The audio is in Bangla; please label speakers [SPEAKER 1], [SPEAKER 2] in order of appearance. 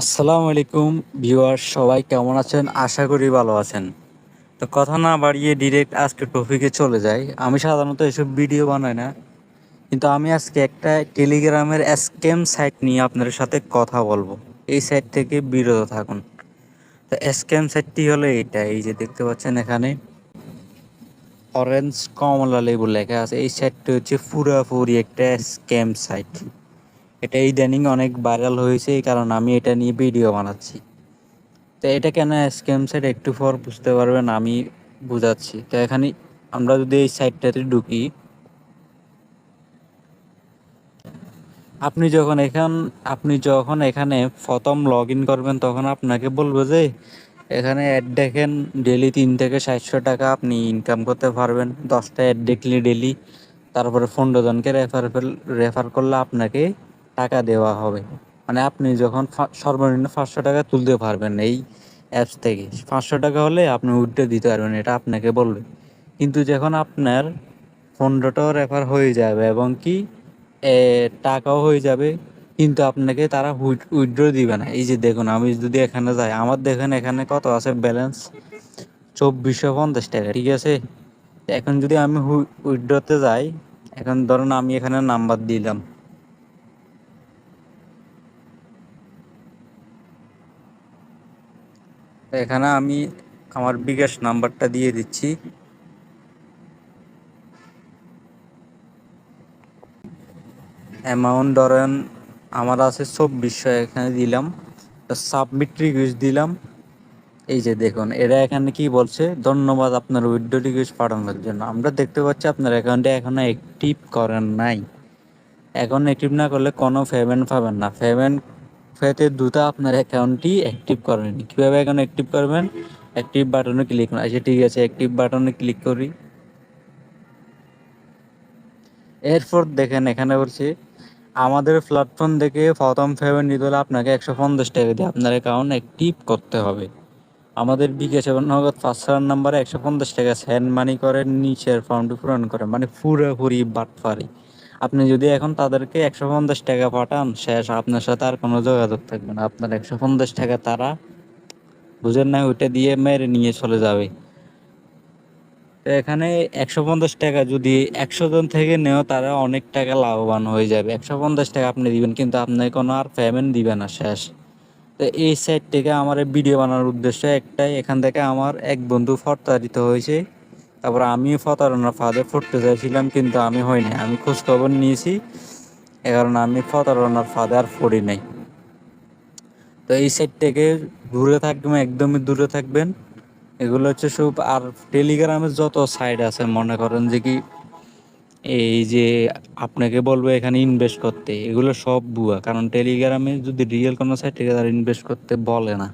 [SPEAKER 1] আসসালামু আলাইকুম ভিউয়ার সবাই কেমন আছেন? আশা করি ভালো আছেন। তো কথা না বাড়িয়ে ডিরেক্ট আজকে টপিকে চলে যাই। আমি সাধারণত এসব ভিডিও বানাই না, কিন্তু আমি আজকে একটা টেলিগ্রামের স্ক্যাম সাইট নিয়ে আপনাদের সাথে কথা বলব। এই সাইট থেকে বিরত থাকুন। তো স্ক্যাম সাইটটি হলো এইটা, এই যে দেখতে পাচ্ছেন এখানে অরেঞ্জ কমলা লেবু লেখা আছে। এই সাইটটি হচ্ছে পুরাপুরি একটা স্ক্যাম সাইট এটা ইদানিং অনেক ভাইরাল হয়েছে, এই কারণে আমি এটা নিয়ে ভিডিও বানাচ্ছি। তো এটা কেন স্ক্যাম সাইট একটু পর বুঝতে পারবেন, আমি বুঝাচ্ছি। তো এখানে আমরা যদি এই সাইটটাতে ঢুকি, আপনি যখন এখান, আপনি যখন এখানে প্রথম লগ ইন করবেন, তখন আপনাকে বলব যে, এখানে অ্যাড দেখেন ডেলি তিন থেকে সাতশো টাকা আপনি ইনকাম করতে পারবেন। দশটা অ্যাড দেখলে ডেলি তারপরে পনেরো জনকে রেফার রেফার করলে আপনাকে টাকা দেওয়া হবে। মানে আপনি যখন সর্বনিম্ন পাঁচশো টাকা তুলতে পারবেন এই অ্যাপস থেকে। পাঁচশো টাকা হলে আপনি উঠতে দিতে পারবেন, এটা আপনাকে বলবে। কিন্তু যখন আপনার পনেরোটাও রেফার হয়ে যাবে এবং কি টাকাও হয়ে যাবে, কিন্তু আপনাকে তারা উইথড্র দিবে না। এই যে দেখুন, আমি যদি এখানে যাই, আমার দেখেন এখানে কত আছে ব্যালেন্স চব্বিশশো পঞ্চাশ টাকা, ঠিক আছে? এখন যদি আমি উইথড্রতে যাই, এখন ধরুন আমি এখানে নাম্বার দিলাম। এখানে আমি আমার বিকাশ নাম্বারটা দিয়ে দিচ্ছি। অ্যামাউন্ট ধরেন আমার আছে চব্বিশশো, এখানে দিলাম। সাবমিট রিকোয়েস্ট দিলাম। এই যে দেখুন, এরা এখানে কি বলছে? ধন্যবাদ আপনার উইড্রো রিকোয়েস্ট পাঠানোর জন্য। আমরা দেখতে পাচ্ছি আপনার অ্যাকাউন্টে এখনও অ্যাক্টিভ করেন নাই। এখন অ্যাক্টিভ না করলে কোনো পেমেন্ট পাবেন না। পেমেন্ট পেতে দ্রুত আপনার অ্যাকাউন্টটি অ্যাক্টিভ করেন। কীভাবে অ্যাকাউন্ট অ্যাক্টিভ করবেন? অ্যাক্টিভ বাটনে ক্লিক করুন। আচ্ছা ঠিক আছে অ্যাক্টিভ বাটনে ক্লিক করি। এরপর দেখেন, এখানে বলছে, আমাদের প্ল্যাটফর্ম থেকে প্রথম পেমেন্ট নিতে হলে আপনাকে একশো পঞ্চাশ টাকা দিয়ে আপনার অ্যাকাউন্ট অ্যাক্টিভ করতে হবে। আমাদের বিকাশ এবং নগদ পাঁচ হাজার নাম্বারে একশো পঞ্চাশ টাকা সেন্ড মানি করে, নিচের ফর্মটি পূরণ করে মানে পুরোপুরি বাটফারি। আপনি যদি এখন তাদেরকে একশো পঞ্চাশ টাকা পাঠান, শেষ। আপনার সাথে আর কোনো যোগাযোগ থাকবে না। আপনার একশো পঞ্চাশ টাকা তারা বুঝেন না ওইটা দিয়ে মেরে নিয়ে চলে যাবে। তো এখানে একশো পঞ্চাশ টাকা যদি একশো জন থেকে নেও, তারা অনেক টাকা লাভবান হয়ে যাবে। একশো পঞ্চাশ টাকা আপনি দিবেন, কিন্তু আপনাকে কোনো আর পেমেন্ট দিবে না, শেষ। তো এই সাইট থেকে আমার ভিডিও বানানোর উদ্দেশ্য একটাই। এখান থেকে আমার এক বন্ধু প্রতারিত হয়েছে। তারপর আমিও প্রতারণার ফাঁদে পড়তে চাইছিলাম, কিন্তু আমি হইনি। আমি খোঁজ খবর নিয়েছি, এ কারণে আমি প্রতারণার ফাঁদে আর পড়ি নাই। তো এই সাইড থেকে দূরে থাকবেন, একদমই দূরে থাকবেন। এগুলো হচ্ছে সব, আর টেলিগ্রামের যত সাইট আছে, মনে করেন যে কি, এই যে আপনাকে বলব এখানে ইনভেস্ট করতে, এগুলো সব ভুয়া। কারণ টেলিগ্রামে যদি রিয়েল কোনো সাইট থেকে তারা ইনভেস্ট করতে বলে না।